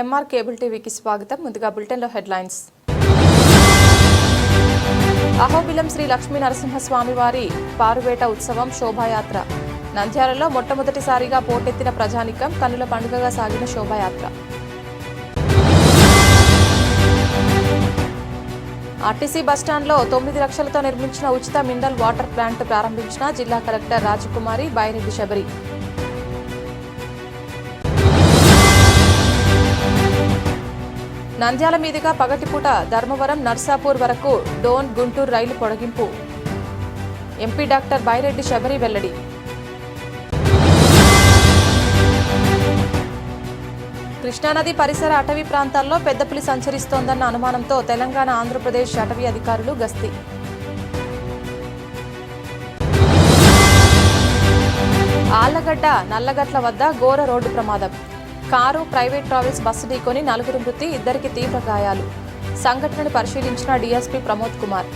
MR cable టీవీకి స్వాగతం. ముందుగా బులెటిన్లో హెడ్లైన్స్. అహోబిలం శ్రీ లక్ష్మీ నరసింహస్వామివారి పారువేట ఉత్సవం శోభాయాత్ర. నంద్యాలలో మొట్టమొదటిసారిగా పోటెత్తిన ప్రజానికం కన్నుల పండుగగా సాగిన శోభాయాత్ర. ఆర్టీసీ బస్టాండ్లో తొమ్మిది లక్షలతో నిర్మించిన ఉచిత మినరల్ వాటర్ ప్లాంట్ ప్రారంభించిన జిల్లా కలెక్టర్ రాజకుమారి బైరెడ్డి శబరి. నంద్యాల మీదుగా పగటిపూట ధర్మవరం నర్సాపూర్ వరకు డోన్ గుంటూరు రైలు పొడిగింపు. ఎంపీ డాక్టర్ బైరెడ్డి శబరి వెల్లడి. కృష్ణానది పరిసర అటవీ ప్రాంతాల్లో పెద్దపులి సంచరిస్తోందన్న అనుమానంతో తెలంగాణ ఆంధ్రప్రదేశ్ అటవీ అధికారులు గస్తీ. ఆళ్ళగడ్డ నల్లగట్ల వద్ద ఘోర రోడ్డు ప్రమాదం. కారు ప్రైవేట్ ట్రావెల్స్ బస్సు ఢీకొని నలుగురు మృతి ఇద్దరికి తీవ్ర గాయాలు. సంఘటనను పరిశీలించిన డీఎస్పీ ప్రమోద్ కుమార్.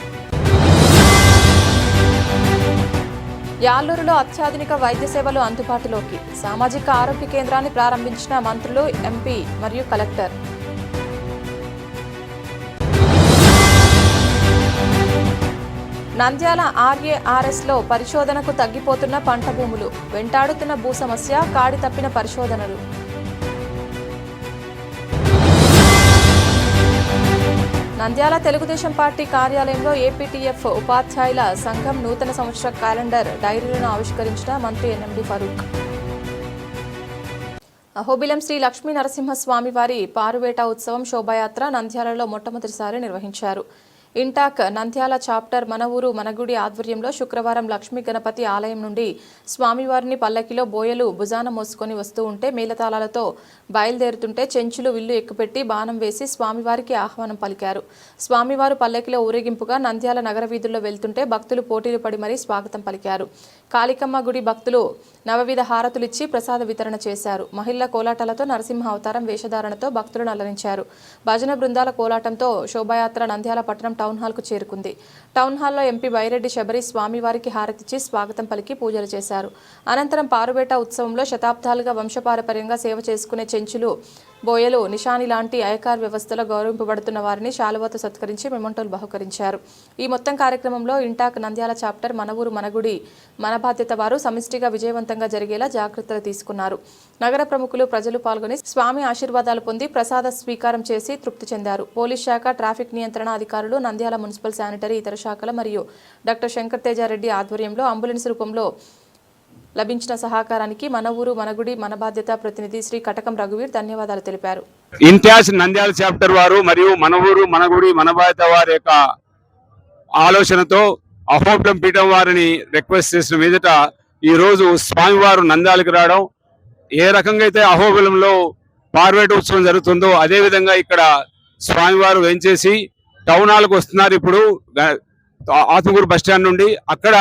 యాలూరులో అత్యాధునిక వైద్య సేవలు అందుబాటులోకి. సామాజిక ఆరోగ్య కేంద్రాన్ని ప్రారంభించిన మంత్రులు ఎంపీ మరియు కలెక్టర్. నంద్యాల ఆర్ఏఆర్ఎస్లో పరిశోధనకు తగ్గిపోతున్న పంట భూములు. వెంటాడుతున్న భూ సమస్య కాడి తప్పిన పరిశోధనలు. నంద్యాల తెలుగుదేశం పార్టీ కార్యాలయంలో ఏపీటీఎఫ్ ఉపాధ్యాయుల సంఘం నూతన సంవత్సర క్యాలెండర్ డైరీలను ఆవిష్కరించిన మంత్రి ఎన్ఎండి ఫరూక్. అహోబిలం శ్రీ లక్ష్మీ నరసింహస్వామి వారి పారువేట ఉత్సవం శోభాయాత్ర నంద్యాలలో మొట్టమొదటిసారి నిర్వహించారు. ఇంటాక్ నంద్యాల చాప్టర్ మన ఊరు మనగుడి ఆధ్వర్యంలో శుక్రవారం లక్ష్మీ గణపతి ఆలయం నుండి స్వామివారిని పల్లకిలో బోయలు భుజాన మోసుకొని వస్తూ ఉంటే మేళతాళాలతో బయలుదేరుతుంటే చెంచులు విల్లు ఎక్కుపెట్టి బాణం వేసి స్వామివారికి ఆహ్వానం పలికారు. స్వామివారు పల్లకిలో ఊరేగింపుగా నంద్యాల నగర వీధుల్లో వెళ్తుంటే భక్తులు పోటీలు పడి మరీ స్వాగతం పలికారు. కాళికమ్మ గుడి భక్తులు నవవిధ హారతులిచ్చి ప్రసాద వితరణ చేశారు. మహిళల కోలాటాలతో నరసింహ అవతారం వేషధారణతో భక్తులను అలరించారు. భజన బృందాల కోలాటంతో శోభాయాత్ర నంద్యాల పట్టణం టౌన్ హాల్కు చేరుకుంది. టౌన్ హాల్లో ఎంపీ బైరెడ్డి శబరి స్వామివారికి హారతిచ్చి స్వాగతం పలికి పూజలు చేశారు. అనంతరం పారుబేట ఉత్సవంలో శతాబ్దాలుగా వంశపారపర్యంగా సేవ చేసుకునే చెంచులు బోయలు నిషాని లాంటి అయకార్ వ్యవస్థలో గౌరవింపబడుతున్న వారిని శాలువాతో సత్కరించి మెమంటోలు బహుకరించారు. ఈ మొత్తం కార్యక్రమంలో ఇంటాక్ నంద్యాల చాప్టర్ మన ఊరు మనగుడి మన బాధ్యత వారు సమిష్టిగా విజయవంతంగా జరిగేలా జాగ్రత్తలు తీసుకున్నారు. నగర ప్రముఖులు ప్రజలు పాల్గొని స్వామి ఆశీర్వాదాలు పొంది ప్రసాద స్వీకారం చేసి తృప్తి చెందారు. పోలీస్ శాఖ ట్రాఫిక్ నియంత్రణ అధికారులు నంద్యాల మున్సిపల్ శానిటరీ ఇతర శాఖల మరియు డాక్టర్ శంకర్ తేజారెడ్డి ఆధ్వర్యంలో అంబులెన్స్ రూపంలో లభించిన సహకారానికి మన ఊరు మన గుడి మన బాధ్యత ప్రతినిధి శ్రీ కటకం రఘువీర్ ధన్యవాదాలు తెలిపారు. ఇంతియాజ్ నంద్యాల చాప్టర్ వారు మరియు మన ఊరు మనగుడి మన బాధ్యత వారి యొక్క ఆలోచనతో అహోబిలం పీఠం వారిని రిక్వెస్ట్ చేసిన మీదట ఈరోజు స్వామివారు నంద్యాలకు రావడం ఏ రకంగా అయితే అహోబిలంలో పార్వేట ఉత్సవం జరుగుతుందో అదేవిధంగా ఇక్కడ స్వామివారు వెంచేసి టౌన్ హాల్కి వస్తున్నారు ఇప్పుడు ఆత్మకూరు బస్టాండ్ నుండి. అక్కడ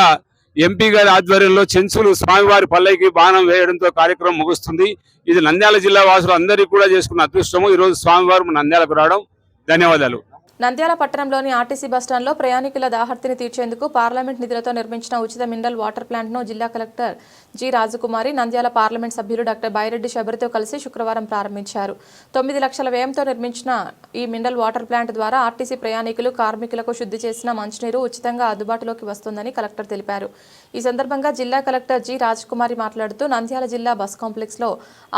ఎంపీ గారి ఆధ్వర్యంలో చెంచులు స్వామివారి పల్లెకి బాణం వేయడంతో కార్యక్రమం ముగుస్తుంది. ఇది నంద్యాల జిల్లా వాసులు అందరికీ కూడా చేసుకున్న అదృష్టము. ఈ రోజు స్వామివారు నంద్యాలకు రావడం. ధన్యవాదాలు. నంద్యాల పట్టణంలోని ఆర్టీసీ బస్టాండ్లో ప్రయాణికుల దాహర్తిని తీర్చేందుకు పార్లమెంట్ నిధులతో నిర్మించిన ఉచిత మినరల్ వాటర్ ప్లాంట్ను జిల్లా collector G Rajakumari Nandyal parliament సభ్యులు డాక్టర్ బైరెడ్డి శబరితో కలిసి శుక్రవారం ప్రారంభించారు. తొమ్మిది లక్షల వ్యయంతో నిర్మించిన ఈ మినరల్ వాటర్ ప్లాంట్ ద్వారా ఆర్టీసీ ప్రయాణికులు కార్మికులకు శుద్ధి చేసిన మంచినీరు ఉచితంగా అందుబాటులోకి వస్తుందని కలెక్టర్ తెలిపారు. ఈ సందర్భంగా జిల్లా కలెక్టర్ జి రాజకుమారి మాట్లాడుతూ నంద్యాల జిల్లా బస్ కాంప్లెక్స్లో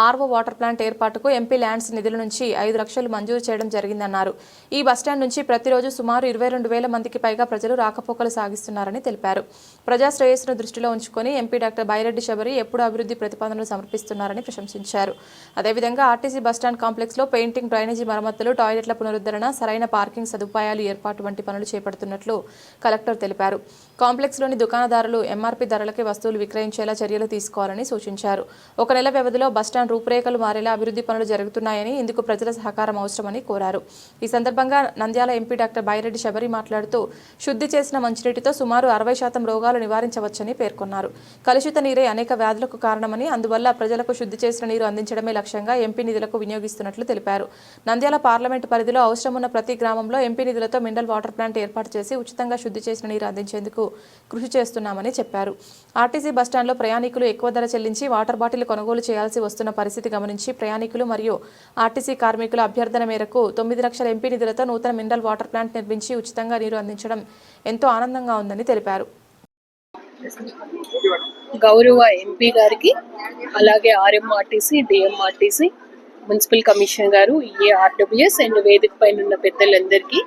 ఆర్వో వాటర్ ప్లాంట్ ఏర్పాటుకు ఎంపీ ల్యాండ్స్ నిధుల నుంచి ఐదు లక్షలు మంజూరు చేయడం జరిగిందన్నారు. ఈ బస్టాండ్ నుంచి ప్రతిరోజు సుమారు ఇరవై రెండు వేల మందికి పైగా ప్రజలు రాకపోకలు సాగిస్తున్నారని తెలిపారు. ప్రజాశ్రేయస్సును దృష్టిలో ఉంచుకొని ఎంపీ డాక్టర్ బైరెడ్డి శబరి ఎప్పుడు అభివృద్ధి ప్రతిపాదనలు సమర్పిస్తున్నారని ప్రశంసించారు. అదేవిధంగా ఆర్టీసీ బస్టాండ్ కాంప్లెక్స్లో పెయింటింగ్ డ్రైనేజీ మరమ్మతులు టాయిలెట్ల పునరుద్ధరణ సరైన పార్కింగ్ సదుపాయాలు ఏర్పాటు వంటి పనులు చేపడుతున్నట్లు కలెక్టర్ తెలిపారు. కాంప్లెక్స్లోని దుకాణదారులు ఎంఆర్పీ ధరలకే వస్తువులు విక్రయించేలా చర్యలు తీసుకోవాలని సూచించారు. ఒక నెల వ్యవధిలో బస్టాండ్ రూపురేఖలు మారేలా అభివృద్ధి పనులు జరుగుతున్నాయని ఇందుకు ప్రజల సహకారం అవసరమని కోరారు. ఈ సందర్భంగా నంద్యాల ఎంపీ డాక్టర్ బైరెడ్డి శబరి మాట్లాడుతూ శుద్ధి చేసిన మంచినీటితో సుమారు అరవై శాతం రోగాలు నివారించవచ్చని పేర్కొన్నారు. కలుషిత నీరే అనేక వ్యాధులకు కారణమని అందువల్ల ప్రజలకు శుద్ధి చేసిన నీరు అందించడమే లక్ష్యంగా ఎంపీ నిధులకు వినియోగిస్తున్నట్లు తెలిపారు. నంద్యాల పార్లమెంటు పరిధిలో అవసరం ఉన్న ప్రతి గ్రామంలో ఎంపీ నిధులతో మినరల్ వాటర్ ప్లాంట్ ఏర్పాటు చేసి ఉచితంగా శుద్ధి చేసిన నీరు అందించేందుకు కృషి చేస్తున్నామని చెప్పారు. ఆర్టీసీ బస్టాండ్లో ప్రయాణికులు ఎక్కువ ధర చెల్లించి వాటర్ బాటిల్ కొనుగోలు చేయాల్సి వస్తున్న పరిస్థితి గమనించి ప్రయాణికులు మరియు ఆర్టీసీ కార్మికుల అభ్యర్థన మేరకు తొమ్మిది లక్షల ఎంపీ నిధులతో నూతన మినరల్ వాటర్ ప్లాంట్ నిర్మించి ఉచితంగా నీరు అందించడం ఎంతో ఆనందంగా ఉందని తెలిపారు. గౌరవ ఎంపీ గారికి అలాగే ఆర్ఎంఆర్టీసీ డిఎంఆర్టీసీ మున్సిపల్ కమిషనర్ గారు ఏఆర్డబ్ల్యూఎస్ అండ్ వేదిక పైన ఉన్న పెద్దలందరికీ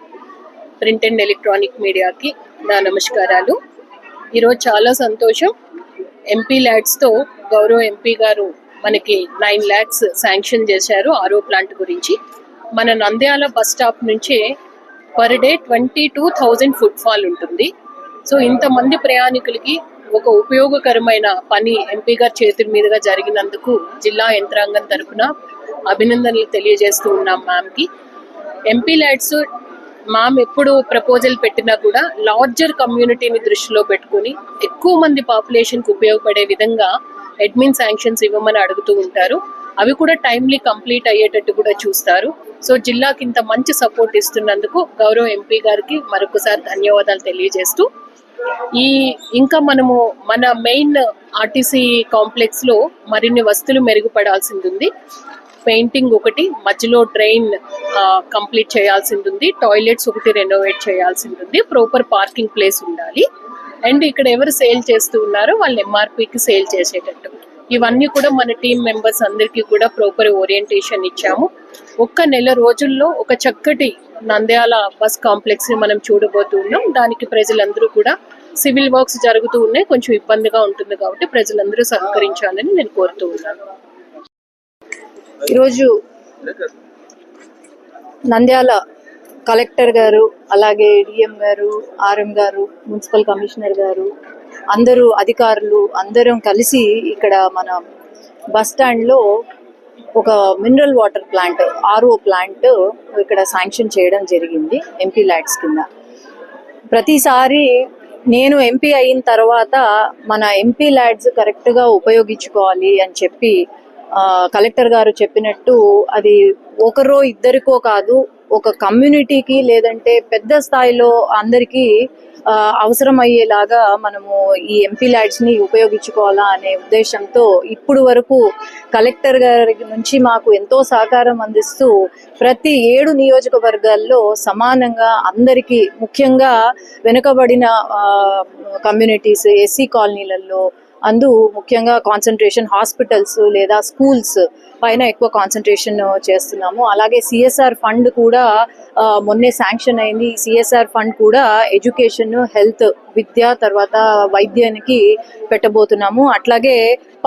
ప్రింట్ అండ్ ఎలక్ట్రానిక్ మీడియాకి నా నమస్కారాలు. ఈరోజు చాలా సంతోషం. ఎంపీ ల్యాడ్స్తో గౌరవ ఎంపీ గారు మనకి నైన్ ల్యాక్స్ శాంక్షన్ చేశారు ఆరో ప్లాంట్ గురించి. మన నంద్యాల బస్ స్టాప్ నుంచే per day twenty two thousand footfall ఉంటుంది. సో ఇంతమంది ప్రయాణికులకి ఒక ఉపయోగకరమైన పని ఎంపీ గారి చేతుల మీదుగా జరిగినందుకు జిల్లా యంత్రాంగం తరఫున అభినందనలు తెలియజేస్తూ ఉన్నాం మ్యామ్కి ఎంపీ ల్యాడ్స్ మ్యామ్ ఎప్పుడు ప్రపోజల్ పెట్టినా కూడా లార్జర్ కమ్యూనిటీని దృష్టిలో పెట్టుకుని ఎక్కువ మంది పాపులేషన్కి ఉపయోగపడే విధంగా అడ్మిన్ శాంక్షన్స్ ఇవ్వమని అడుగుతూ ఉంటారు. అవి కూడా టైమ్లీ కంప్లీట్ అయ్యేటట్టు కూడా చూస్తారు. సో జిల్లాకి ఇంత మంచి సపోర్ట్ ఇస్తున్నందుకు గౌరవ ఎంపీ గారికి మరొకసారి ధన్యవాదాలు తెలియజేస్తూ ఈ ఇంకా మనము మన మెయిన్ ఆర్టీసీ కాంప్లెక్స్లో మరిన్ని వస్తువులు మెరుగుపడాల్సింది ఉంది పెయింటింగ్ ఒకటి మధ్యలో డ్రైన్ కంప్లీట్ చేయాల్సింది ఉంది టాయిలెట్స్ ఒకటి రెనోవేట్ చేయాల్సింది ఉంది ప్రాపర్ పార్కింగ్ ప్లేస్ ఉండాలి. అండ్ ఇక్కడ ఎవరు సేల్ చేస్తూ ఉన్నారో వాళ్ళు ఎంఆర్పికి సేల్ చేసేటట్టు. ఇవన్నీ కూడా మన టీం మెంబర్స్ అందరికీ కూడా ప్రాపర్ ఓరియంటేషన్ ఇచ్చాము. ఒక్క నెల రోజుల్లో ఒక చక్కటి నంద్యాల బస్ కాంప్లెక్స్ని మనం చూడబోతున్నాం దానికి ప్రజలందరూ కూడా సివిల్ వర్క్స్ జరుగుతూ ఉన్నాయి. కొంచెం ఇబ్బందిగా ఉంటుంది కాబట్టి ప్రజలందరూ సహకరించాలని నేను కోరుతూ ఉన్నాను. ఈరోజు నంద్యాల కలెక్టర్ గారు అలాగే డిఎం గారు ఆర్ఎం గారు మున్సిపల్ కమిషనర్ గారు అందరూ అధికారులు అందరం కలిసి ఇక్కడ మన బస్ స్టాండ్లో ఒక mineral water plant RO plant ఇక్కడ శాంక్షన్ చేయడం జరిగింది ఎంపీ ల్యాడ్స్ కింద. ప్రతిసారి నేను ఎంపీ అయిన తర్వాత మన ఎంపీ ల్యాడ్స్ కరెక్ట్గా ఉపయోగించుకోవాలి అని చెప్పి కలెక్టర్ గారు చెప్పినట్టు అది ఒకరో ఇద్దరికో కాదు ఒక కమ్యూనిటీకి లేదంటే పెద్ద స్థాయిలో అందరికీ ఆ, అవసరం అయ్యేలాగా మనము ఈ ఎంపీ ల్యాడ్స్ని ఉపయోగించుకోవాలా అనే ఉద్దేశంతో ఇప్పుడు వరకు కలెక్టర్ గారి నుంచి మాకు ఎంతో సహకారం అందిస్తూ ప్రతి ఏడు నియోజకవర్గాల్లో సమానంగా అందరికీ ముఖ్యంగా వెనుకబడిన కమ్యూనిటీస్ ఎస్సీ కాలనీలలో అందు ముఖ్యంగా కాన్సన్ట్రేషన్ హాస్పిటల్స్ లేదా స్కూల్స్ పైన ఎక్కువ కాన్సన్ట్రేషన్ చేస్తున్నాము. అలాగే సిఎస్ఆర్ ఫండ్ కూడా మొన్నే శాంక్షన్ అయింది. సిఎస్ఆర్ ఫండ్ కూడా ఎడ్యుకేషన్ హెల్త్ విద్య తర్వాత వైద్యానికి పెట్టబోతున్నాము. అట్లాగే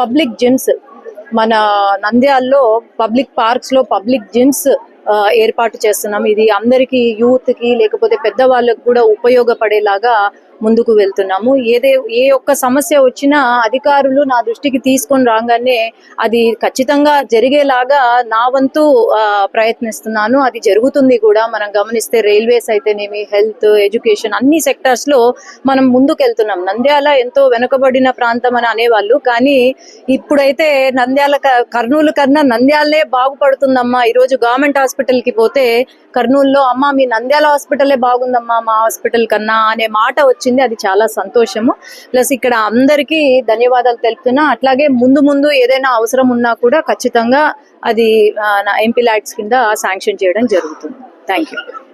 పబ్లిక్ జిమ్స్ మన నంద్యాల్లో పబ్లిక్ పార్క్స్లో పబ్లిక్ జిమ్స్ ఏర్పాటు చేస్తున్నాం ఇది అందరికీ యూత్కి లేకపోతే పెద్దవాళ్ళకు కూడా ఉపయోగపడేలాగా ముందుకు వెళ్తున్నాము. ఏదే ఏ ఒక్క సమస్య వచ్చినా అధికారులు నా దృష్టికి తీసుకొని రాగానే అది ఖచ్చితంగా జరిగేలాగా నా వంతు ఆ, ప్రయత్నిస్తున్నాను. అది జరుగుతుంది కూడా. మనం గమనిస్తే రైల్వేస్ అయితేనేమి హెల్త్ ఎడ్యుకేషన్ అన్ని సెక్టార్స్లో మనం ముందుకు వెళ్తున్నాం నంద్యాల ఎంతో వెనుకబడిన ప్రాంతం అని అనేవాళ్ళు. కానీ ఇప్పుడైతే నంద్యాల క- కర్నూలు కన్నా నంద్యాలే బాగుపడుతుందమ్మా. ఈ రోజు గవర్నమెంట్ హాస్పిటల్కి పోతే కర్నూలులో అమ్మ మీ నంద్యాల హాస్పిటలే బాగుందమ్మా మా హాస్పిటల్ కన్నా అనే మాట వచ్చి వచ్చింది అది చాలా సంతోషము. ప్లస్ ఇక్కడ అందరికీ ధన్యవాదాలు తెలుపుతున్నా. అట్లాగే ముందు ముందు ఏదైనా అవసరం ఉన్నా కూడా ఖచ్చితంగా అది ఎంపీ ల్యాడ్స్ కింద శాంక్షన్ చేయడం జరుగుతుంది. థ్యాంక్ యూ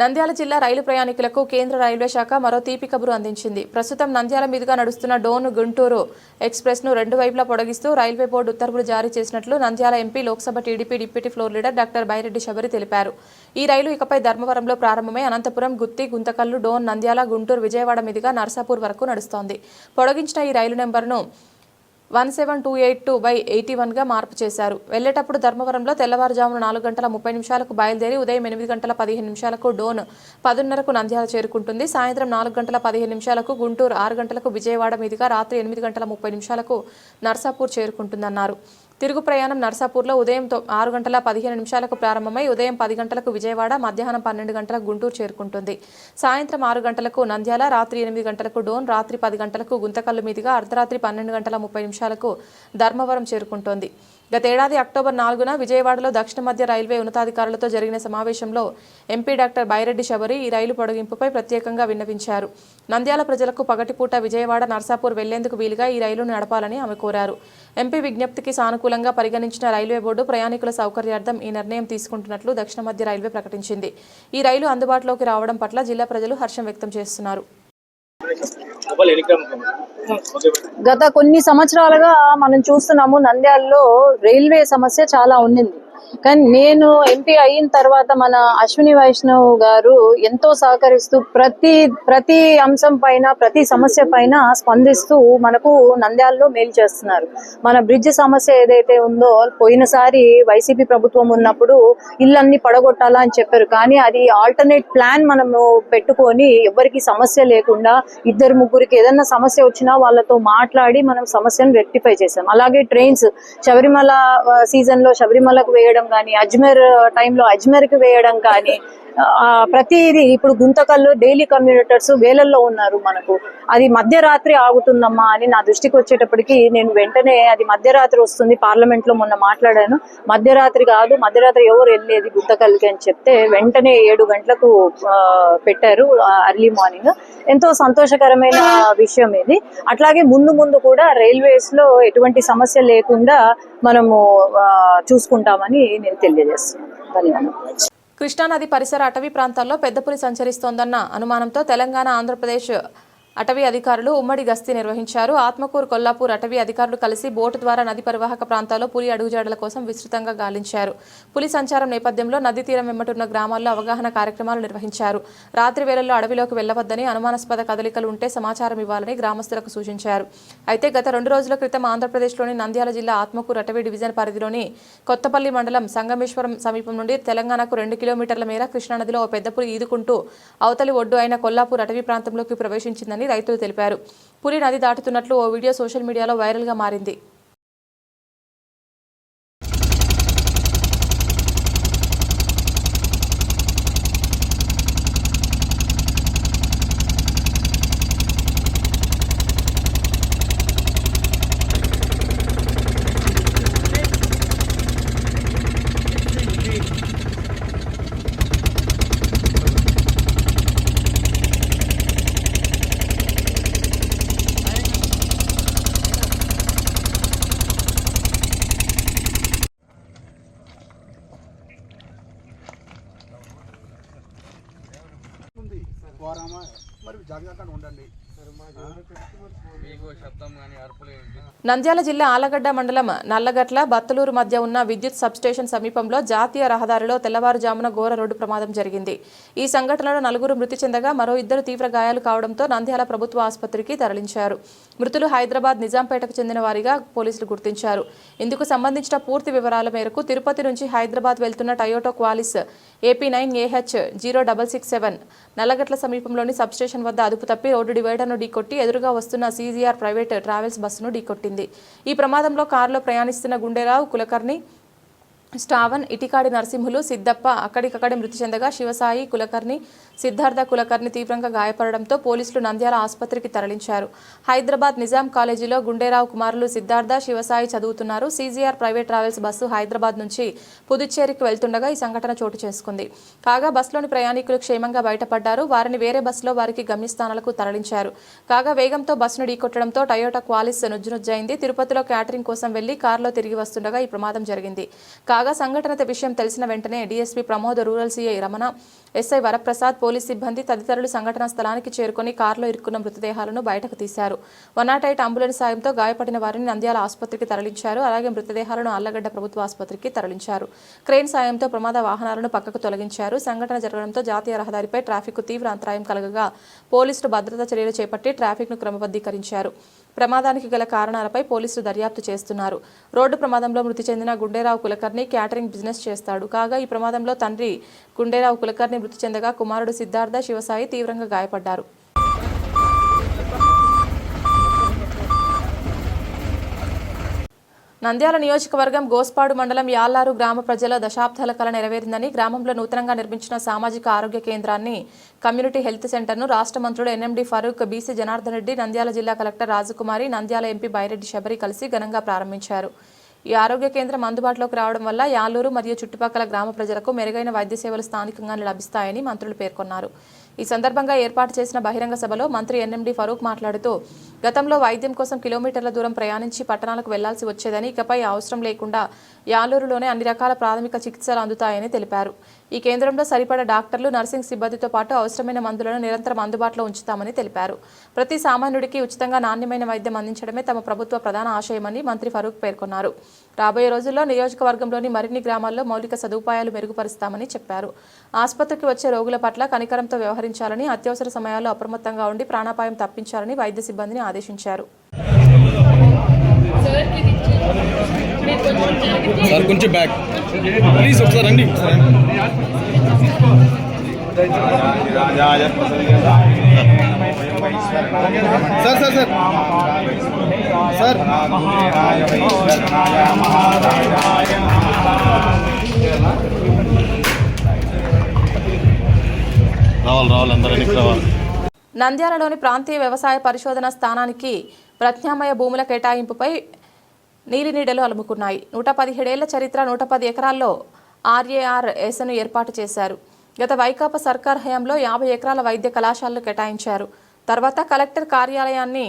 నంద్యాల జిల్లా రైలు ప్రయాణికులకు కేంద్ర రైల్వే శాఖ మరో తీపి కబురు అందించింది. ప్రస్తుతం నంద్యాల మీదుగా నడుస్తున్న డోన్ గుంటూరు ఎక్స్ప్రెస్ను రెండు వైపులా పొడగిస్తూ రైల్వే బోర్డు ఉత్తర్వులు జారీ చేసినట్లు Nandyal MP Lok Sabha TDP deputy floor leader doctor Byreddy Sabari తెలిపారు. ఈ రైలు ఇకపై ధర్మవరంలో ప్రారంభమై అనంతపురం గుత్తి గుంతకల్లు డోన్ నంద్యాల గుంటూరు విజయవాడ మీదుగా నర్సాపూర్ వరకు నడుస్తోంది. పొడగించిన ఈ రైలు నెంబర్ను one seven two eight two by eighty వన్గా మార్పు చేశారు. వెళ్ళేటప్పుడు ధర్మవరంలో తెల్లవారుజామున నాలుగు గంటల ముప్పై నిమిషాలకు బయలుదేరి ఉదయం ఎనిమిది గంటల పదిహేను నిమిషాలకు డోన్ పదున్నరకు నంద్యాల చేరుకుంటుంది. సాయంత్రం నాలుగు గంటల పదిహేను నిమిషాలకు గుంటూరు ఆరు గంటలకు విజయవాడ మీదుగా రాత్రి ఎనిమిది గంటల ముప్పై నిమిషాలకు నర్సాపూర్ చేరుకుంటుందన్నారు. తిరుగు ప్రయాణం నర్సాపూర్లో ఉదయం ఆరు గంటల పదిహేను నిమిషాలకు ప్రారంభమై ఉదయం పది గంటలకు విజయవాడ మధ్యాహ్నం పన్నెండు గంటలకు గుంటూరు చేరుకుంటుంది. సాయంత్రం ఆరు గంటలకు నంద్యాల రాత్రి ఎనిమిది గంటలకు డోన్ రాత్రి పది గంటలకు గుంతకల్లు మీదుగా అర్ధరాత్రి పన్నెండు గంటల ముప్పై నిమిషాలకు ధర్మవరం చేరుకుంటోంది. గతేడాది అక్టోబర్ నాలుగున విజయవాడలో దక్షిణ మధ్య రైల్వే ఉన్నతాధికారులతో జరిగిన సమావేశంలో ఎంపీ డాక్టర్ బైరెడ్డి శబరి ఈ రైలు పొడిగింపుపై ప్రత్యేకంగా విన్నవించారు. నంద్యాల ప్రజలకు పగటిపూట విజయవాడ నర్సాపూర్ వెళ్ళేందుకు వీలుగా ఈ రైలును నడపాలని ఆమె కోరారు. ఎంపీ విజ్ఞప్తికి సానుకూలంగా పరిగణించిన రైల్వే బోర్డు ప్రయాణికుల సౌకర్యార్థం ఈ నిర్ణయం తీసుకుంటున్నట్లు దక్షిణ మధ్య రైల్వే ప్రకటించింది. ఈ రైలు అందుబాటులోకి రావడం పట్ల జిల్లా ప్రజలు హర్షం వ్యక్తం చేస్తున్నారు. గత కొన్ని సంవత్సరాలుగా మనం చూస్తున్నాము నంద్యాలలో రైల్వే సమస్య చాలా ఉండింది కానీ నేను ఎంపీ అయిన తర్వాత మన అశ్విని వైష్ణవ్ గారు ఎంతో సహకరిస్తూ ప్రతి ప్రతి అంశం పైన ప్రతి సమస్య పైన స్పందిస్తూ మనకు నంద్యాలలో మేలు చేస్తున్నారు. మన బ్రిడ్జ్ సమస్య ఏదైతే ఉందో పోయినసారి వైసీపీ ప్రభుత్వం ఉన్నప్పుడు ఇళ్ళన్ని పడగొట్టాలా అని చెప్పారు. కానీ అది ఆల్టర్నేట్ ప్లాన్ మనము పెట్టుకొని ఎవరికి సమస్య లేకుండా ఇద్దరు ముగ్గురికి ఏదైనా సమస్య వచ్చినా వాళ్ళతో మాట్లాడి మనం సమస్యను రెక్టిఫై చేసాం అలాగే ట్రైన్స్ శబరిమల సీజన్లో శబరిమలకు వేయడం కానీ అజ్మేర్ టైంలో అజ్మేర్కి వేయడం కానీ ప్రతిదీ ఇప్పుడు గుంతకల్లో డైలీ కమ్యూనిటర్స్ వేలల్లో ఉన్నారు మనకు. అది మధ్యరాత్రి ఆగుతుందమ్మా అని నా దృష్టికి వచ్చేటప్పటికి నేను వెంటనే అది మధ్యరాత్రి వస్తుంది పార్లమెంట్లో మొన్న మాట్లాడాను. మధ్యరాత్రి కాదు మధ్యరాత్రి ఎవరు వెళ్ళేది గుంతకల్కి అని చెప్తే వెంటనే ఏడు గంటలకు పెట్టారు అర్లీ మార్నింగ్ ఎంతో సంతోషకరమైన విషయం ఇది. అట్లాగే ముందు ముందు కూడా రైల్వేస్లో ఎటువంటి సమస్య లేకుండా మనము చూసుకుంటామని నేను తెలియజేస్తున్నాను. ధన్యవాదాలు. కృష్ణానది పరిసర అటవీ ప్రాంతాల్లో పెద్దపులి సంచరిస్తోందన్న అనుమానంతో తెలంగాణ ఆంధ్రప్రదేశ్ అటవీ అధికారులు ఉమ్మడి గస్తీ నిర్వహించారు. ఆత్మకూరు కొల్లాపూర్ అటవీ అధికారులు కలిసి బోటు ద్వారా నది పరివాహక ప్రాంతాల్లో పులి అడుగుజాడల కోసం విస్తృతంగా గాలించారు. పులి సంచారం నేపథ్యంలో నది తీరం వెంబటున్న గ్రామాల్లో అవగాహన కార్యక్రమాలు నిర్వహించారు. రాత్రి వేళల్లో అడవిలోకి వెళ్ళవద్దని అనుమానాస్పద కదలికలు ఉంటే సమాచారం ఇవ్వాలని గ్రామస్తులకు సూచించారు. అయితే గత రెండు రోజుల క్రితం ఆంధ్రప్రదేశ్లోని నంద్యాల జిల్లా ఆత్మకూరు అటవీ డివిజన్ పరిధిలోని కొత్తపల్లి మండలం సంగమేశ్వరం సమీపం నుండి తెలంగాణకు రెండు కిలోమీటర్ల మేర కృష్ణానదిలో ఓ పెద్ద పులి ఈదుకుంటూ అవతలి ఒడ్డు అయిన కొల్లాపూర్ అటవీ ప్రాంతంలోకి ప్రవేశించిందని రైతులు తెలిపారు. పులి నది దాటుతున్నట్లు ఓ వీడియో సోషల్ మీడియాలో వైరల్గా మారింది ఉంది వారామా? మరి జాగ్రత్తగా ఉండండి. నంద్యాల జిల్లా ఆలగడ్డ మండలం నల్లగట్ల బత్తలూరు మధ్య ఉన్న విద్యుత్ సబ్స్టేషన్ సమీపంలో జాతీయ రహదారిలో తెల్లవారుజామున ఘోర రోడ్డు ప్రమాదం జరిగింది. ఈ సంఘటనలో నలుగురు మృతి చెందగా మరో ఇద్దరు తీవ్ర గాయాలు కావడంతో నంద్యాల ప్రభుత్వ ఆసుపత్రికి తరలించారు. మృతులు హైదరాబాద్ నిజాంపేటకు చెందిన వారిగా పోలీసులు గుర్తించారు. ఇందుకు సంబంధించిన పూర్తి వివరాల మేరకు తిరుపతి నుంచి హైదరాబాద్ వెళ్తున్న Toyota Qualis AP nine AH zero double six seven Nallagatla సమీపంలోని సబ్స్టేషన్ వద్ద అదుపు తప్పి రోడ్డు డివైడర్ను ఢీకొట్టి ఎదురుగా వస్తున్న సీజీఆర్ ప్రైవేట్ ట్రావెల్స్ బస్సును ఢీకొట్టింది. ఈ ప్రమాదంలో కారులో ప్రయాణిస్తున్న గుండెరావు కులకర్ణి స్టావన్ ఇటికాడి నరసింహులు సిద్దప్ప అక్కడికక్కడే మృతి చెందగా శివసాయి కులకర్ణి సిద్ధార్థ కులకర్ణి తీవ్రంగా గాయపడడంతో పోలీసులు నంద్యాల ఆసుపత్రికి తరలించారు. హైదరాబాద్ నిజాం కాలేజీలో గుండేరావు కుమారులు సిద్ధార్థ శివసాయి చదువుతున్నారు. CGR private travels bus Hyderabad నుంచి పుదుచ్చేరికి వెళ్తుండగా ఈ సంఘటన చోటు చేసుకుంది. కాగా బస్సులోని ప్రయాణికులు క్షేమంగా బయటపడ్డారు. వారిని వేరే బస్సులో వారికి గమ్యస్థానాలకు తరలించారు. కాగా వేగంతో బస్సును ఢీకొట్టడంతో టయోటా క్వాలిస్ నుజ్జునుజ్జైంది తిరుపతిలో క్యాటరింగ్ కోసం వెళ్ళి కారులో తిరిగి వస్తుండగా ఈ ప్రమాదం జరిగింది. కాగా సంఘటన విషయం తెలిసిన వెంటనే DSP Pramoda rural CI Ramana SI Varaprasad police సిబ్బంది తదితరులు సంఘటనా స్థలానికి చేరుకొని కారులో ఇరుక్కున్న మృతదేహాలను బయటకు తీశారు. వన్ నాట్ ఎయిట్ అంబులెన్స్ సాయంతో గాయపడిన వారిని నంద్యాల ఆసుపత్రికి తరలించారు. అలాగే మృతదేహాలను అల్లగడ్డ ప్రభుత్వ ఆసుపత్రికి తరలించారు. క్రెయిన్ సాయంతో ప్రమాద వాహనాలను పక్కకు తొలగించారు. సంఘటన జరగడంతో జాతీయ రహదారిపై ట్రాఫిక్ తీవ్ర అంతరాయం కలగగా పోలీసులు భద్రతా చర్యలు చేపట్టి ట్రాఫిక్ను క్రమబద్ధీకరించారు. ప్రమాదానికి గల కారణాలపై పోలీసులు దర్యాప్తు చేస్తున్నారు. రోడ్డు ప్రమాదంలో మృతి చెందిన గుండేరావు కులకర్ణి క్యాటరింగ్ బిజినెస్ చేస్తాడు. కాగా ఈ ప్రమాదంలో తండ్రి గుండేరావు కులకర్ణి మృతి చెందగా కుమారుడు సిద్ధార్థ శివసాయి తీవ్రంగా గాయపడ్డారు. నంద్యాల నియోజకవర్గం గోస్పాడు మండలం యాల్లారు గ్రామ ప్రజల దశాబ్దాల కళ నెరవేరిందని గ్రామంలో నూతనంగా నిర్మించిన సామాజిక ఆరోగ్య కేంద్రాన్ని కమ్యూనిటీ హెల్త్ సెంటర్ను రాష్ట్ర మంత్రులు ఎన్ఎండి ఫరూక్ బీసీ జనార్దన్ రెడ్డి నంద్యాల జిల్లా కలెక్టర్ రాజకుమారి నంద్యాల ఎంపీ బైరెడ్డి శబరి కలిసి ఘనంగా ప్రారంభించారు. ఈ ఆరోగ్య కేంద్రం అందుబాటులోకి రావడం వల్ల యాలూరు మరియు చుట్టుపక్కల గ్రామ ప్రజలకు మెరుగైన వైద్య సేవలు స్థానికంగానే లభిస్తాయని మంత్రులు పేర్కొన్నారు. ఈ సందర్భంగా ఏర్పాటు చేసిన బహిరంగ సభలో మంత్రి ఎన్ఎండి ఫరూక్ మాట్లాడుతూ గతంలో వైద్యం కోసం కిలోమీటర్ల దూరం ప్రయాణించి పట్టణాలకు వెళ్ళాల్సి వచ్చేదని ఇకపై అవసరం లేకుండా యాలూరులోనే అన్ని రకాల ప్రాథమిక చికిత్సలు అందుతాయని తెలిపారు. ఈ కేంద్రంలో సరిపడ డాక్టర్లు నర్సింగ్ సిబ్బందితో పాటు అవసరమైన మందులను నిరంతరం అందుబాటులో ఉంచుతామని తెలిపారు. ప్రతి సామాన్యుడికి ఉచితంగా నాణ్యమైన వైద్యం అందించడమే తమ ప్రభుత్వ ప్రధాన ఆశయమని మంత్రి ఫరూక్ పేర్కొన్నారు. రాబోయే రోజుల్లో నియోజకవర్గంలోని మరిన్ని గ్రామాల్లో మౌలిక సదుపాయాలు మెరుగుపరుస్తామని చెప్పారు. ఆసుపత్రికి వచ్చే రోగుల పట్ల కనికరంతో వ్యవహరించాలని అత్యవసర సమయాల్లో అప్రమత్తంగా ఉండి ప్రాణాపాయం తప్పించాలని వైద్య సిబ్బందిని ఆదేశించారు. సార్ కొంచెం బ్యాక్ ప్లీజ్ ఒకసారి రండి. Sir sir sir. సార్. రావాలి రావాలి అందరూ ఎన్నిక రావాలి. నంద్యాలలోని ప్రాంతీయ వ్యవసాయ పరిశోధన స్థానానికి ప్రత్యామ్నాయ భూముల కేటాయింపుపై నీలినీడలు అలుముకున్నాయి. నూట పదిహేడేళ్ళ చరిత్ర నూట పది ఎకరాల్లో ఆర్ఏఆర్ ఎస్ను ఏర్పాటు చేశారు. గత వైకాపా సర్కార్ హయాంలో యాభై ఎకరాల వైద్య కళాశాలలు కేటాయించారు. తర్వాత కలెక్టర్ కార్యాలయాన్ని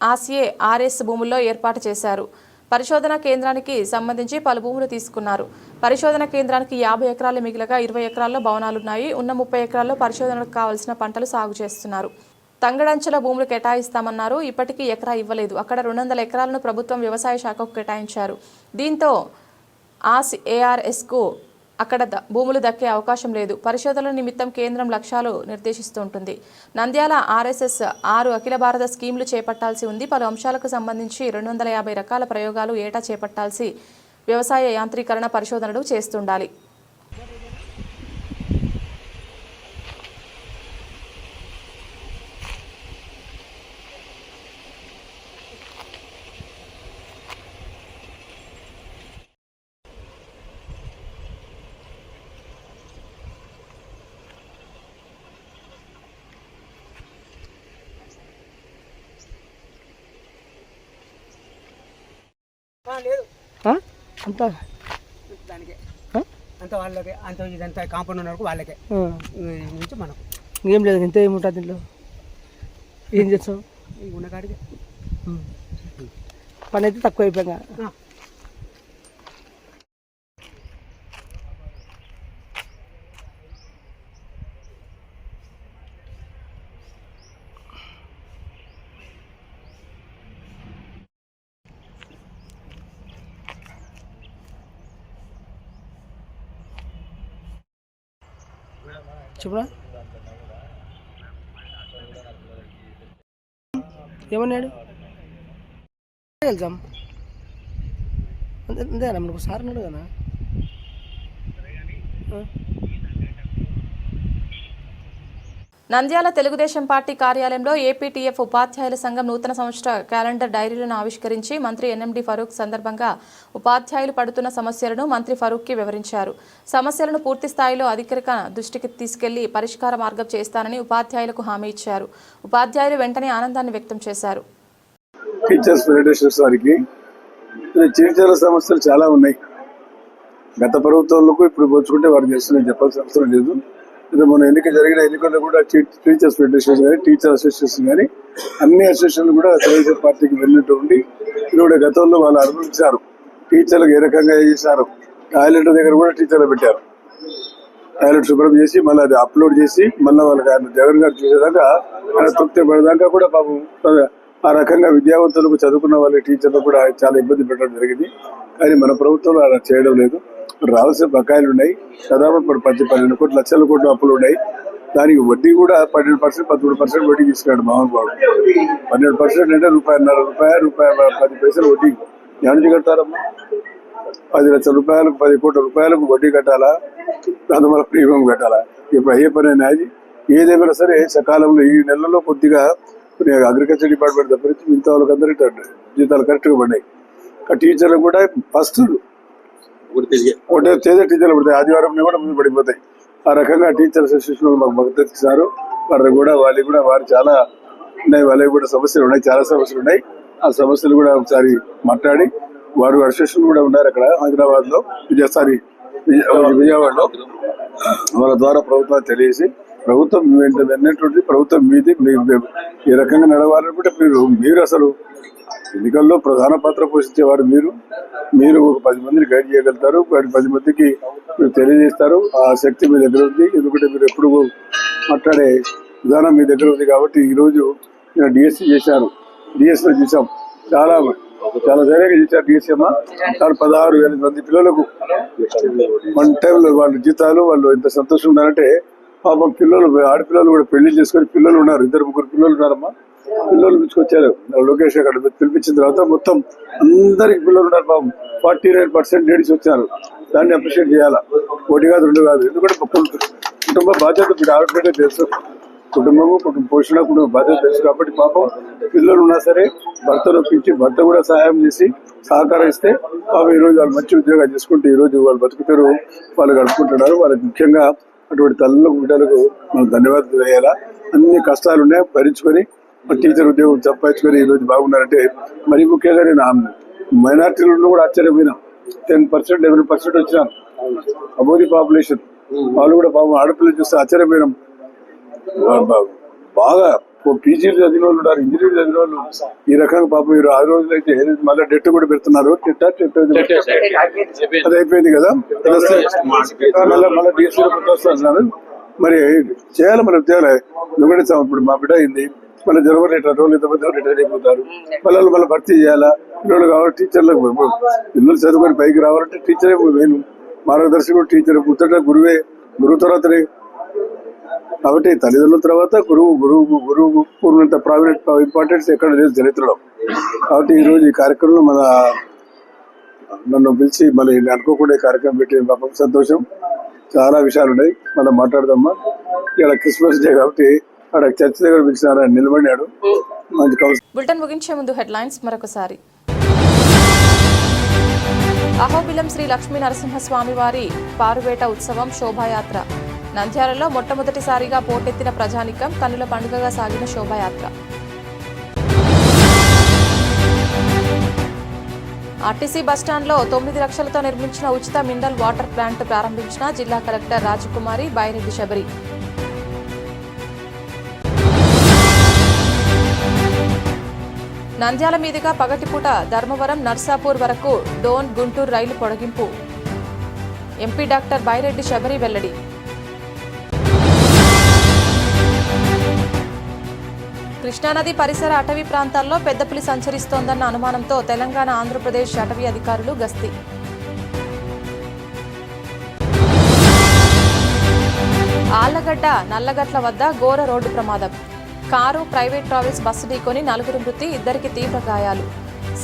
ఆసియే ఆర్ఎస్ భూముల్లో ఏర్పాటు చేశారు. పరిశోధన కేంద్రానికి సంబంధించి పలు భూములు తీసుకున్నారు. పరిశోధన కేంద్రానికి యాభై ఎకరాలు మిగిలగా ఇరవై ఎకరాల్లో భవనాలున్నాయి. ఉన్న ముప్పై ఎకరాల్లో పరిశోధనకు కావలసిన పంటలు సాగు చేస్తున్నారు. తంగడంచెల భూములు కేటాయిస్తామన్నారు. ఇప్పటికీ ఎకరా ఇవ్వలేదు. అక్కడ రెండు వందల ఎకరాలను ప్రభుత్వం వ్యవసాయ శాఖకు కేటాయించారు. దీంతో ఆస్ ఏఆర్ఎస్కు అక్కడ ద- భూములు దక్కే అవకాశం లేదు. పరిశోధనల నిమిత్తం కేంద్రం లక్ష్యాలు నిర్దేశిస్తుంటుంది. నంద్యాల ఆర్ఎస్ఎస్ ఆరు అఖిల భారత స్కీమ్లు చేపట్టాల్సి ఉంది. పలు అంశాలకు సంబంధించి రెండు వందల యాభై రకాల ప్రయోగాలు ఏటా చేపట్టాల్సి వ్యవసాయ యాంత్రీకరణ పరిశోధనలు చేస్తుండాలి. అంతా? అంత వాళ్ళకే అంత ఇదంతా కాంపౌండ్ ఉన్న వరకు వాళ్ళకే. నుంచి మనకు. ఇంకేం లేదు ఇంత ఏముంటుంది దీంట్లో? ఏం చేస్తాం ఈ ఉన్న కాడికి పని అయితే తక్కువ అయిపోయాక చెప్పురా? ఏమన్నాడు? వెళ్దాం. అంతే అంతేనా? మనకు సార్ అన్నాడు కదా ఆ. నంద్యాల తెలుగుదేశం పార్టీ కార్యాలయంలో ఏపీటీఎఫ్ ఉపాధ్యాయుల సంఘం నూతన సంవత్సర క్యాలెండర్ డైరీలను ఆవిష్కరించి మంత్రి ఎన్ఎండి ఫరూక్ సందర్భంగా ఉపాధ్యాయులు పడుతున్న సమస్యలను మంత్రి ఫరూక్కి వివరించారు. సమస్యలను పూర్తి స్థాయిలో అధికారిక దృష్టికి తీసుకెళ్ళి పరిష్కార మార్గం చేస్తానని ఉపాధ్యాయులకు హామీ ఇచ్చారు. ఉపాధ్యాయులు వెంటనే ఆనందాన్ని వ్యక్తం చేశారు. టీచర్స్ ఫెడరేషన్స్ వారికి టీచర్ల సమస్యలు చాలా ఉన్నాయి. గత ప్రభుత్వంలో ఇప్పుడు పోల్చుకుంటే వారు చేస్తున్న చెప్పాల్సిన అవసరం లేదు. మన ఎన్నిక జరిగిన ఎన్నికల్లో కూడా టీచర్స్ ఫెడరేషన్ కానీ టీచర్ అసోసియేషన్ కానీ అన్ని అసోసియేషన్లు కూడా తెలుగుదేశం పార్టీకి వెళ్ళినట్టు ఉండి ఇది కూడా గతంలో వాళ్ళు అనుభవించారు. టీచర్లకు ఏ రకంగా చేశారు? టాయిలెట్ దగ్గర కూడా టీచర్లు పెట్టారు. టాయిలెట్ శుభ్రం చేసి మళ్ళీ అది అప్లోడ్ చేసి మళ్ళీ వాళ్ళకి ఆయన జగన్ గారు చూసేదాకా ఆయన తృప్తి పడేదాకా కూడా పాపం ఆ రకంగా విద్యావంతులకు చదువుకున్న వాళ్ళ టీచర్లు కూడా చాలా ఇబ్బంది పెట్టడం జరిగింది. కానీ మన ప్రభుత్వంలో అలా చేయడం లేదు. రావాల్సిన బకాయిలు ఉన్నాయి. దాదాపు ఇప్పుడు పది పన్నెండు కోట్ల లక్షల కోట్ల అప్పులు ఉన్నాయి. దానికి వడ్డీ కూడా పన్నెండు పర్సెంట్ పదమూడు పర్సెంట్ వడ్డీ తీసుకున్నాడు మోహన్ బాబు. పన్నెండు పర్సెంట్ అంటే రూపాయన్నర రూపాయ రూపాయ పది పైసలు వడ్డీ. ఎక్కడి నుంచి కడతారమ్మా? పది లక్షల రూపాయలకు పది కోట్ల రూపాయలకు వడ్డీ కట్టాలా? దాని వల్ల ప్రీమియం కట్టాలా? ఇప్పుడు అయ్యే పని అది. ఏదేమైనా సరే సకాలంలో ఈ నెలలో కొద్దిగా అగ్రికల్చర్ డిపార్ట్మెంట్ తప్పించి మిగతా అందరూ జీతాలు కరెక్ట్గా పడినాయి. టీచర్లు కూడా ఫస్ట్ ఒకటే తేజ టీచర్లు పడతాయి. ఆదివారం కూడా ముందు పడిపోతాయి. ఆ రకంగా టీచర్ అసోసియేషన్ మాకు మద్దతు ఇచ్చినారు వారు కూడా వాళ్ళు కూడా వారు చాలా ఉన్నాయి. వాళ్ళకి కూడా సమస్యలు ఉన్నాయి. చాలా సమస్యలు ఉన్నాయి. ఆ సమస్యలు కూడా ఒకసారి మాట్లాడి వారు అసోసియేషన్ కూడా ఉన్నారు అక్కడ హైదరాబాద్లో విజయసారి విజయవాడలో. వాళ్ళ ద్వారా ప్రభుత్వాన్ని తెలియజేసి ప్రభుత్వం ఏంటంటే వెన్నటువంటి ప్రభుత్వం మీది ఈ రకంగా నడవాలనుకుంటే మీరు మీరు అసలు ఎన్నికల్లో ప్రధాన పాత్ర పోషించేవారు మీరు. మీరు ఒక పది మందిని గైడ్ చేయగలుగుతారు. పది మందికి మీరు తెలియజేస్తారు. ఆ శక్తి మీ దగ్గర ఉంది. ఎందుకంటే మీరు ఎప్పుడు మాట్లాడే విధానం మీ దగ్గర ఉంది కాబట్టి ఈ రోజు డిఎస్సి చేశాను. డిఎస్ చూసాం చాలా చాలా ధైర్యంగా చేశారు డిఎస్సీమా చాలా పదహారు వేల మంది పిల్లలకు వన్ టైంలో వాళ్ళ జీతాలు వాళ్ళు ఎంత సంతోషం ఉన్నారంటే పాపం పిల్లలు ఆడపిల్లలు కూడా పెళ్ళి చేసుకొని పిల్లలు ఉన్నారు. ఇద్దరు ముగ్గురు పిల్లలు ఉన్నారమ్మా. పిల్లలు పిలుచుకొచ్చారు లోకేష్ అక్కడ పిలిపించిన తర్వాత మొత్తం అందరికి పిల్లలు ఉన్నారు పాపం ఫార్టీ నైన్ పర్సెంట్ లేడీస్ వచ్చారు దాన్ని అప్రిషియేట్ చేయాలా? ఒకటి కాదు రెండు కాదు. ఎందుకంటే కుటుంబ- బాధ్యత మీరు ఆడపిల్లే తెలుసు. కుటుంబము కుటుంబ పోషణ కుటుంబ బాధ్యత తెలుసు కాబట్టి పాపం పిల్లలు ఉన్నా సరే భర్తను ఒప్పించి భర్త కూడా సహాయం చేసి సహకరిస్తే పాపం ఈ రోజు వాళ్ళు మంచి ఉద్యోగాలు చేసుకుంటూ ఈ రోజు వాళ్ళు బతుకుతారు వాళ్ళు గడుపుకుంటున్నారు. వాళ్ళకి ముఖ్యంగా అటువంటి తల్లులకు బిడ్డలకు మనం ధన్యవాదాలు వేయాలా అన్ని కష్టాలు ఉన్నాయి భరించుకొని టీచర్ ఉద్యోగం సంపాదించుకొని ఈ రోజు బాగున్నారంటే మరి ముఖ్యంగా నేను మైనార్టీలను కూడా ఆశ్చర్యపోయినా. టెన్ పర్సెంట్ లెవెన్ పర్సెంట్ వచ్చినాను అబోది పాపులేషన్. వాళ్ళు కూడా పాపం ఆడపిల్లలు చూస్తే ఆశ్చర్యపోయినాం. బాగా పీజీలు చదివిన వాళ్ళు ఉన్నారు ఇంజనీర్ చదివిన వాళ్ళు. ఈ రకంగా పాపం మీరు ఆ రోజులు అయితే మళ్ళీ డెట్ కూడా పెడుతున్నారు. టెట్ అది అయిపోయింది కదా? మళ్ళీ మళ్ళీ డిఎస్సీ వస్తున్నారు. మరి చేయాలి మనం చేయాలి ఎందుకంటే సమ- ఇప్పుడు మా బిడ్డ అయింది. మళ్ళీ జనవరి రిటైర్ రోజులు ఎంతమంది రిటైర్ అయిపోతారు. మళ్ళీ మళ్ళీ భర్తీ చేయాలా? పిల్లలు కావాలి టీచర్లకు పిల్లలు చదువుకొని పైకి రావాలంటే టీచరే మెయిన్ మార్గదర్శకుడు టీచర్ ముచ్చట గురువే గురువు తర్వాతనే. కాబట్టి తల్లిదండ్రుల తర్వాత గురువు గురువు గురువు పూర్ణంత ప్రావిడెంట్ ఇంపార్టెన్స్ ఎక్కడ లేదు చరిత్రలో. కాబట్టి ఈ రోజు ఈ కార్యక్రమంలో మన నన్ను పిలిచి మళ్ళీ నేను అనుకోకుండా ఈ కార్యక్రమం పెట్టి పాపం సంతోషం. చాలా విషయాలు ఉన్నాయి. మనం మాట్లాడదామా? ఇక్కడ క్రిస్మస్ డే కాబట్టి అక్కడ చర్చ్ దగ్గర పిలిచినారు? ఆయన నిలబడినాడు మంచి కౌన్సిల్ బులెటిన్ ముగించే ముందు హెడ్లైన్స్ మరొకసారి. అహోబిలం శ్రీ లక్ష్మీ నరసింహస్వామి వారి పారువేట ఉత్సవం శోభాయాత్ర. నంద్యాలలో మొట్టమొదటిసారిగా పోటెత్తిన ప్రజానికం కన్నుల పండుగగా సాగిన శోభాయాత్ర. ఆర్టీసీ బస్టాండ్లో తొమ్మిది లక్షలతో నిర్మించిన ఉచిత మినరల్ వాటర్ ప్లాంట్ ప్రారంభించిన జిల్లా కలెక్టర్ రాజకుమారి బైరెడ్డి శబరి. నంద్యాల మీదుగా పగటిపూట ధర్మవరం నర్సాపూర్ వరకు డోన్ గుంటూరు రైలు పొడిగింపు. ఎంపీ డాక్టర్ బైరెడ్డి శబరి వెల్లడి. కృష్ణానది పరిసర అటవీ ప్రాంతాల్లో పెద్దపులి సంచరిస్తోందన్న అనుమానంతో తెలంగాణ ఆంధ్రప్రదేశ్ అటవీ అధికారులు గస్తీ. ఆళ్ళగడ్డ నల్లగట్ల వద్ద ఘోర రోడ్డు ప్రమాదం. కారు ప్రైవేట్ ట్రావెల్స్ బస్సు ఢీకొని నలుగురు మృతి ఇద్దరికి తీవ్ర గాయాలు.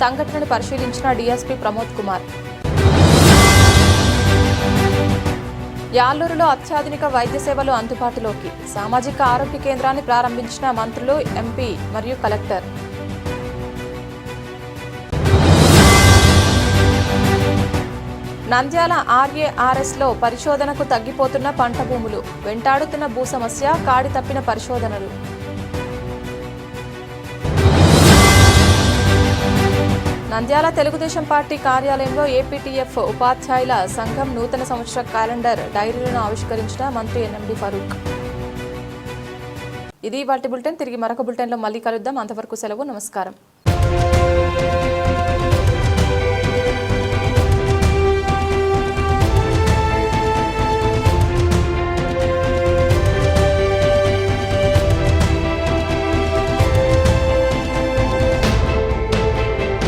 సంఘటనను పరిశీలించిన డీఎస్పీ ప్రమోద్ కుమార్. యాలూరులో అత్యాధునిక వైద్య సేవలు అందుబాటులోకి. సామాజిక ఆరోగ్య కేంద్రాన్ని ప్రారంభించిన మంత్రులు ఎంపీ మరియు కలెక్టర్. నంద్యాల ఆర్ఏఆర్ఎస్లో పరిశోధనకు తగ్గిపోతున్న పంట భూములు. వెంటాడుతున్న భూ సమస్య కాడి తప్పిన పరిశోధనలు. నంద్యాల తెలుగుదేశం పార్టీ కార్యాలయంలో ఏపీటీఎఫ్ ఉపాధ్యాయుల సంఘం నూతన సంవత్సర క్యాలెండర్ డైరీలను ఆవిష్కరించిన మంత్రి ఎన్ఎండి ఫరూక్. ఇది వాటి బులెటిన్. తిరిగి మరొక బులెటిన్లో మళ్ళీ కలుద్దాం. అంతవరకు సెలవు. నమస్కారం.